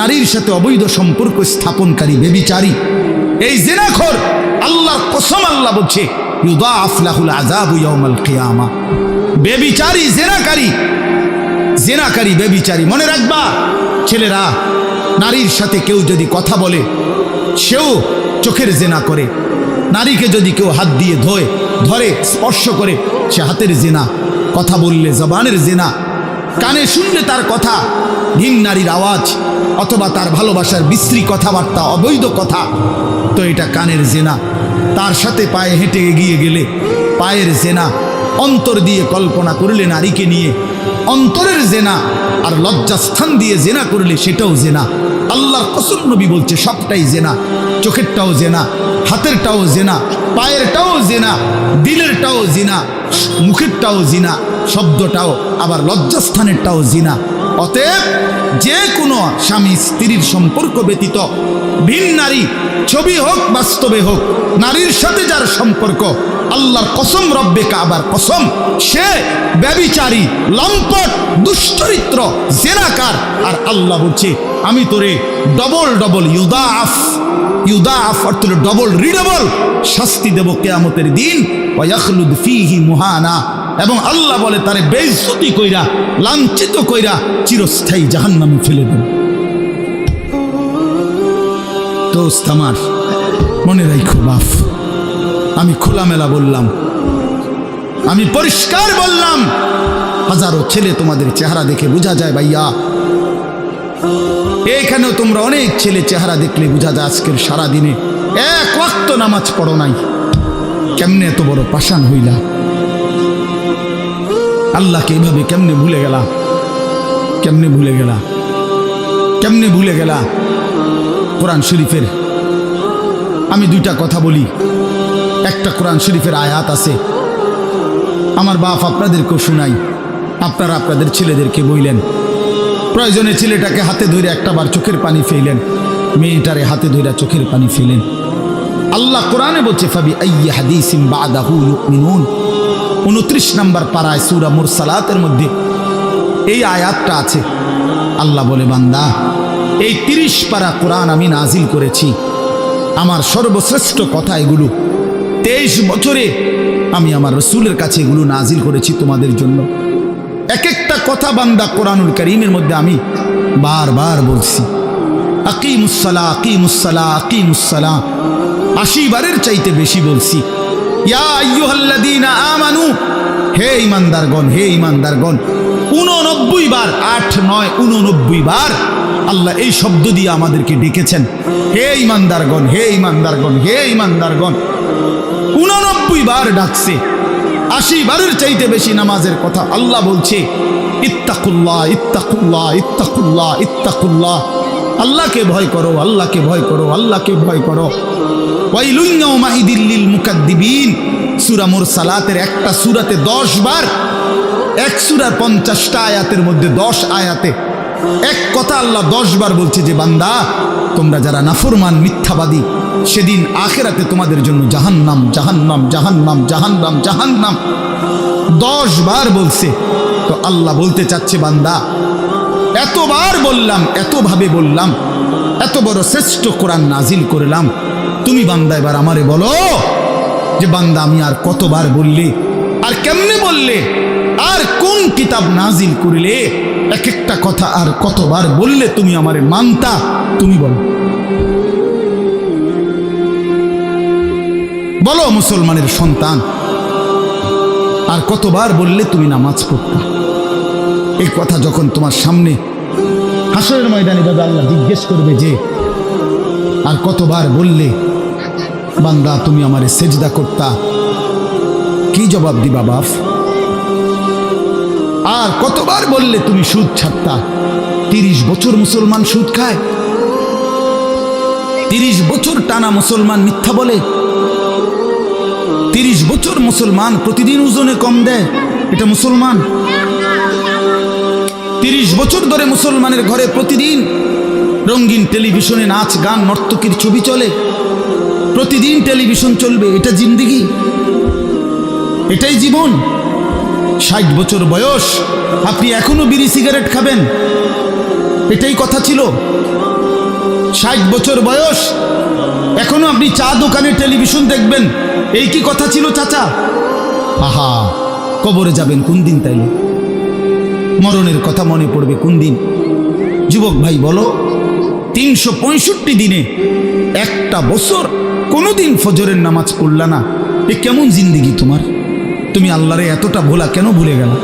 নারীর সাথে অবৈধ সম্পর্ক স্থাপনকারী বেবিচারী। এই জেনাখর আল্লাহর কসম আল্লাহ বলছে ইউদা আফলাহুল আজাবু ইয়াউমাল কিয়ামা। বেবিচারী, জেনাকারী জেনাকারী, বেবিচারী, মনে রাখবা, ছেলেরা, নারীর সাথে কেউ যদি কথা বলে, সেও চোখের জেনা করে। নারীকে যদি কেউ হাত দিয়ে ধোয়, ধরে, স্পর্শ করে, সে হাতের জেনা। কথা বললে জবানের জেনা। কানে শুনলে তার কথা ভিন নারীর আওয়াজ অথবা তার ভালোবাসার বিশ্রী কথাবার্তা, অবৈধ কথা, তো এটা কানের জেনা। তার সাথে পায়ে হেঁটে এগিয়ে গেলে পায়ের জেনা, অন্তর দিয়ে কল্পনা করলে নারীকে নিয়ে, অন্তরের জেনা আর লজ্জাস্থান দিয়ে জেনা করলে সেটাও জেনা। আল্লাহর কসম নবী বলছে, সবটাই জেনা। চোখেরটাও জেনা, হাতেরটাও জেনা, পায়েরটাও জেনা, দিলেরটাও জিনা, মুখেরটাও জিনা, শব্দটাও, আবার লজ্জাস্থানেরটাও জিনা। অতএব যে কোনো স্বামী স্ত্রীর সম্পর্ক ব্যতীত ভিন নারী, ছবি হোক, বাস্তবে হোক, নারীর সাথে যার সম্পর্ক, আল্লাহর কসম, রব্বে কাবার কসম, সে ব্যবিচারী, লম্পট, দুশ্চরিত্র, জেনাকার, আর আল্লাহ বলছে, আমি তোরে ডবল ডবল ইউদা আফ ইউদা আফ অর্থ ডবল রিডবল শাস্তি দেব কেয়ামতের দিন ওয়াখলুদ ফিহি মুহানা এবং আল্লাহ বলে, তারে বেইজ্জতি কইরা, লাঞ্ছিত কইরা চিরস্থায়ী জাহান্নামে ফেলে দেন। দোস্ত আমার, মনে রাখো বাফ আমি খোলামেলা বললাম, আমি পরিষ্কার বললাম, হাজারো ছেলে তোমাদের চেহারা দেখে বোঝা যায় ভাইয়া। এখানেও তোমরা অনেক ছেলে চেহারা দেখলে বোঝা যায় আজকের সারা দিনে এক ওয়াক্ত নামাজ পড়ো নাই। কেমনে এত বড় পাষাণ হইলা? আল্লাহকে এইভাবে কেমনে ভুলে গেলা? কেমনে ভুলে গেলা? কেমনে ভুলে গেলা? কোরআন শরীফের আমি দুইটা কথা বলি। একটা কোরআন শরীফের আয়াত আছে। আমার বাপ আপনাদেরকেও শুনাই। আপনারা আপনাদের ছেলেদেরকে বইলেন। প্রয়োজনে ছেলেটাকে হাতে ধরে একটা বার চোখের পানি ফেলেন মেয়েটারে হাতে ধরে চোখের পানি ফেলেন আল্লাহ কোরআনে বলছে, ফাবি আইয়া হাদিসিম বাদাহু ইউমিনুন। উনত্রিশ নম্বর পাড়ায় সুরা মুরসালাতের মধ্যে এই আয়াতটা আছে। আল্লাহ বলে, বান্দা, এই তিরিশ পারা কোরআন আমি নাজিল করেছি। আমার সর্বশ্রেষ্ঠ কথা এগুলো। তেইশ বছরে আমি আমার রসুলের কাছে এগুলো নাজিল করেছি তোমাদের জন্য। এক একটা কথা বান্দা কোরআনুল করিমের মধ্যে আমি বারবার বলছি। আকিমুসালা আকিমুসালা আকিমুসালা আশি বারের চাইতে বেশি বলছি। ইয়া হে ইমানদারগণ হে ইমানদারগণ, উননব্বই বার, আট, নয়, উননব্বই বার আল্লাহ এই শব্দ দিয়ে আমাদেরকে ডেকেছেন। হে ইমানদারগণ হে ইমানদারগণ হে ইমানদারগণ, উননব্বই বার ডাকছে। আশি বারের চাইতে বেশি নামাজের কথা আল্লাহ বলছে, ইত্তাকুল্লাহ ইত্তাকুল্লাহ ইত্তাকুল্লাহ ইত্তাকুল্লাহ। আল্লাহকে ভয় করো, আল্লাহকে ভয় করো, আল্লাহকে ভয় করো। ওয়াইলুইদিল্লিল মুকাদ্দিবিন। সুরা মোর সালাতের একটা সুরাতে দশ বার, এক সুরার পঞ্চাশটা আয়াতের মধ্যে দশ আয়াতে এক কথা আল্লাহ দশ বার বলছে যে, বান্দা, তোমরা যারা নাফরমান, মিথ্যাবাদী, সেদিন আখেরাতে তোমাদের জন্য জাহান্নাম জাহান্নাম জাহান্নাম জাহান্নাম জাহান্নাম দশ বার বলছে। তো আল্লাহ বলতে চাচ্ছে, বান্দা, এতবার বললাম, এতভাবে বললাম, এত বড় শ্রেষ্ঠ কোরআন নাজিল করলাম। তুমি বান্দা, এবার আমারে বলো যে বান্দা আমি আর কতবার বললে, আর কেমনে বললে, আর কোন কিতাব নাজিল করলে এক একটা কথা আর কতবার বললে তুমি আমারে মানতা, তুমি বলো। বলো মুসলমানের সন্তান, আর কতবার বললে তুমি নামাজ পড়তা। এই কথা যখন তোমার সামনে হাসরের ময়দানে দাদা আল্লাহ জিজ্ঞেস করবে যে, আর কতবার বললে বান্দা, তুমি আমারে সেজদা করতা। কি জবাব দিবা, বাপ? আর কতবার বললে তুমি সুদ ছাড়তা? তিরিশ বছর মুসলমান সুদ খায়। তিরিশ বছর টানা মুসলমান মিথ্যা বলে। তিরিশ বছর মুসলমান প্রতিদিন ওজনে কম দেয়। এটা মুসলমান। তিরিশ বছর ধরে মুসলমানের ঘরে প্রতিদিন রঙিন টেলিভিশনে নাচ, গান, নর্তকীর ছবি চলে। প্রতিদিন টেলিভিশন চলবে, এটা জিন্দিগি। এটাই জীবন। ষাট বছর বয়স, আপনি এখনও বিড়ি সিগারেট খাবেন। এটাই কথা ছিল। ষাট বছর বয়স, এখনও আপনি চা দোকানে টেলিভিশন দেখবেন। এই কি কথা ছিল, চাচা? আহা, কবরে যাবেন কোন দিন তাইলে? মরণের কথা মনে পড়বে কোন দিন? যুবক ভাই, বলো, তিনশো পঁয়ষট্টি দিনে একটা বছর কোনোদিন ফজরের নামাজ পড়লা না। এ কেমন জিন্দিগি তোমার? তুমি আল্লাহরে এতটা ভোলা কেন ভুলে গেলা?